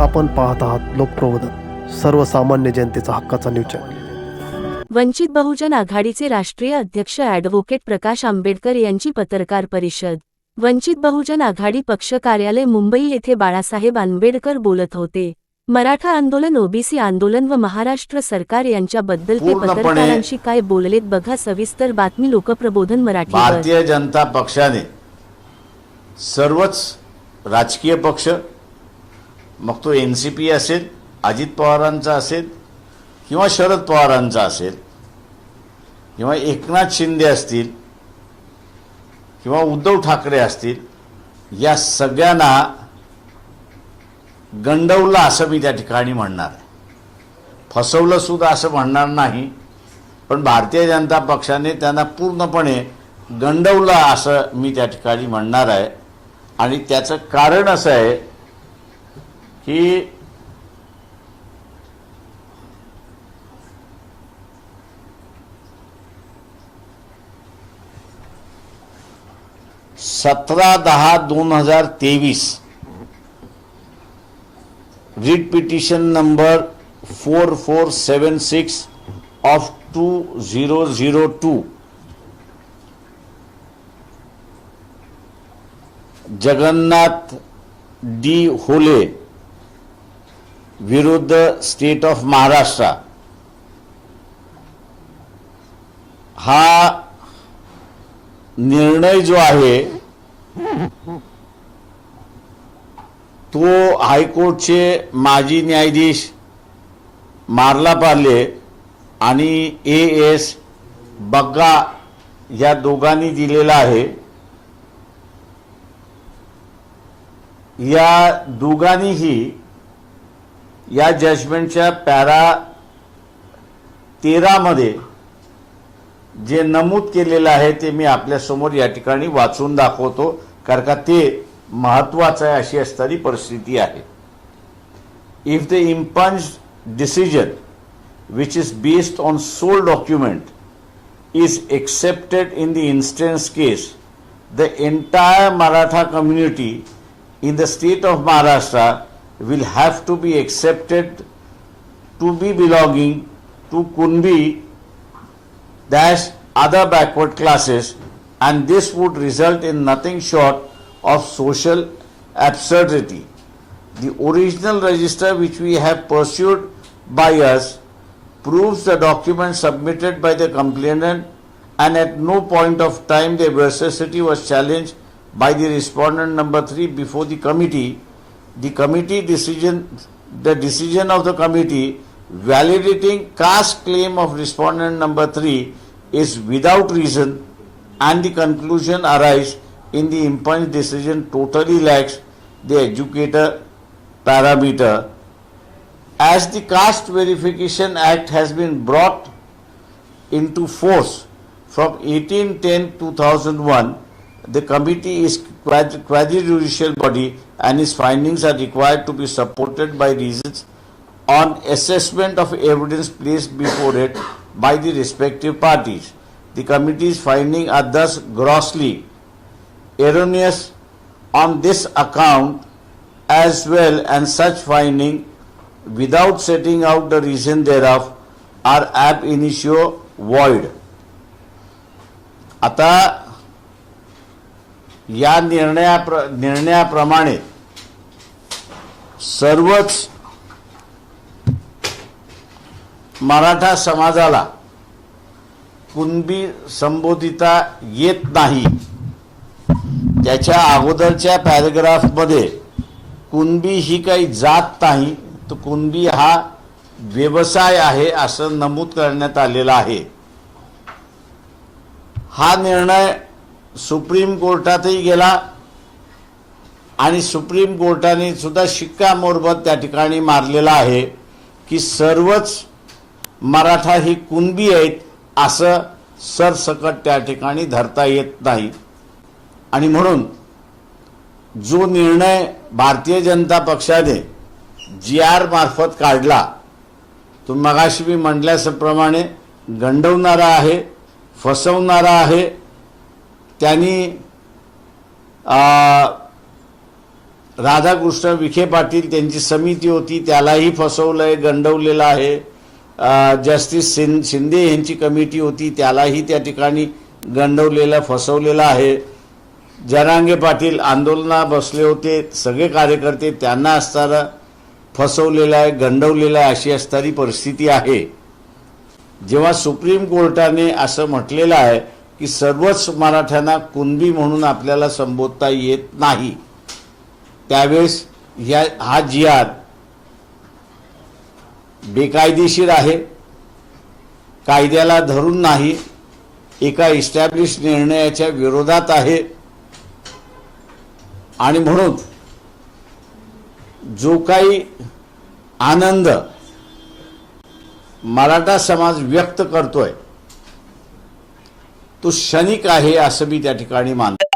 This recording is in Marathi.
आपण पाहत आहात लोकप्रबोधन सर्वसामान्य जनतेचा हक्काचा न्यूज चॅनल वंचित बहुजन आघाडीचे राष्ट्रीय अध्यक्ष ॲडव्होकेट प्रकाश आंबेडकर यांची पत्रकार परिषद. वंचित बहुजन आघाडी पक्ष कार्यालय मुंबई येथे बाळासाहेब आंबेडकर बोलत होते. मराठा आंदोलन ओबीसी आंदोलन व महाराष्ट्र सरकार यांच्याबद्दल ते पत्रकारांशी काय बोललेत बघा सविस्तर बातमी लोकप्रबोधन मराठीवर भारतीय जनता पक्षाने सर्वच राजकीय पक्ष मग तो एन सी पी असेल अजित पवारांचा असेल किंवा शरद पवारांचा असेल किंवा एकनाथ शिंदे असतील किंवा उद्धव ठाकरे असतील या सगळ्यांना गंडवलं असं मी त्या ठिकाणी म्हणणार आहे. फसवलं सुद्धा असं म्हणणार नाही पण भारतीय जनता पक्षाने त्यांना पूर्णपणे गंडवलं असं मी त्या ठिकाणी म्हणणार आहे. आणि त्याचं कारण असं आहे की सतरा दहा दोन हज़ार तेवीस writ petition number four four seven six of two zero zero two Jagannath D Hole. विरुद्ध स्टेट ऑफ महाराष्ट्र. हा निर्णय जो आहे तो हायकोर्टचे माजी न्यायाधीश मारला पार्ले आणि ए एस बग्गा या दोघांनी दिलेला आहे. या दोघांनीही या जजमेंटच्या पॅरा तेरामध्ये जे नमूद केलेलं आहे ते मी आपल्यासमोर या ठिकाणी वाचून दाखवतो कारण का ते महत्वाचं आहे अशी असणारी परिस्थिती आहे. If the impugned decision which is based on sole document is accepted in the instance case the entire Maratha community in the state of Maharashtra will have to be accepted to be belonging to Kunbi dash other backward classes and this would result in nothing short of social absurdity. The original register which we have pursued by us proves the document submitted by the complainant and at no point of time the veracity was challenged by the respondent number 3 before the committee the committee decision the decision of the committee validating caste claim of respondent number 3 is without reason and the conclusion arise in the impunged decision totally lacks the educator parameter. As the Caste Verification Act has been brought into force from 1810-2001, the committee is quasi- quasi-judicial body and its findings are required to be supported by reasons on assessment of evidence placed before it by the respective parties. The committee's findings are thus grossly erroneous on this account as well and such finding without setting out the reason thereof are ab initio void. आता या निर्णया निर्णयाप्रमाणे सर्वच मराठा समाजाला कुणबी संबोधिता येत नाही. त्याच्या अगोदरच्या पॅरेग्राफमध्ये कुणबी ही काही जात नाही तर कुणबी हा व्यवसाय आहे असं नमूद करण्यात आलेलं आहे. हा निर्णय सुप्रीम कोर्टातही गेला आणि सुप्रीम कोर्टाने सुद्धा शिक्कामोर्बत त्या ठिकाणी मारलेला आहे की सर्वच मराठा ही कुणबी आहेत असं सरसकट त्या ठिकाणी धरता येत नाही. आणि म्हणून जो निर्णय भारतीय जनता पक्षाने जी आर मार्फत काढला तो मगाशी मी म्हटल्याप्रमाणे गंडवणारा आहे फसवणारा आहे त्यांनी राधाकृष्ण विखे पाटील त्यांची समिती होती त्यालाही फसवलंय गंडवलेलं आहे. जस्टिस सिं शिंदे यांची कमिटी होती त्यालाही त्या ठिकाणी गंडवलेलं फसवलेलं आहे. जनांगे पाटील आंदोलना बसले होते सगळे कार्यकर्ते त्यांना असताना फसवलेलं आहे गंडवलेलं आहे अशी असणारी परिस्थिती आहे. जेव्हा सुप्रीम कोर्टाने असं म्हटलेलं आहे की सर्वच मराठ्यांना कुणबी म्हणून आपल्याला संबोधता येत नाही. त्यावेळेस ह्या हा जियाद बेकायदेशीर आहे. कायद्याला धरून नाही. एका इस्टॅब्लिश निर्णयाच्या विरोधात आहे. आणि म्हणून जो काही आनंद मराठा समाज व्यक्त करतोय तो क्षणिक आहे असं मी त्या ठिकाणी मानतो.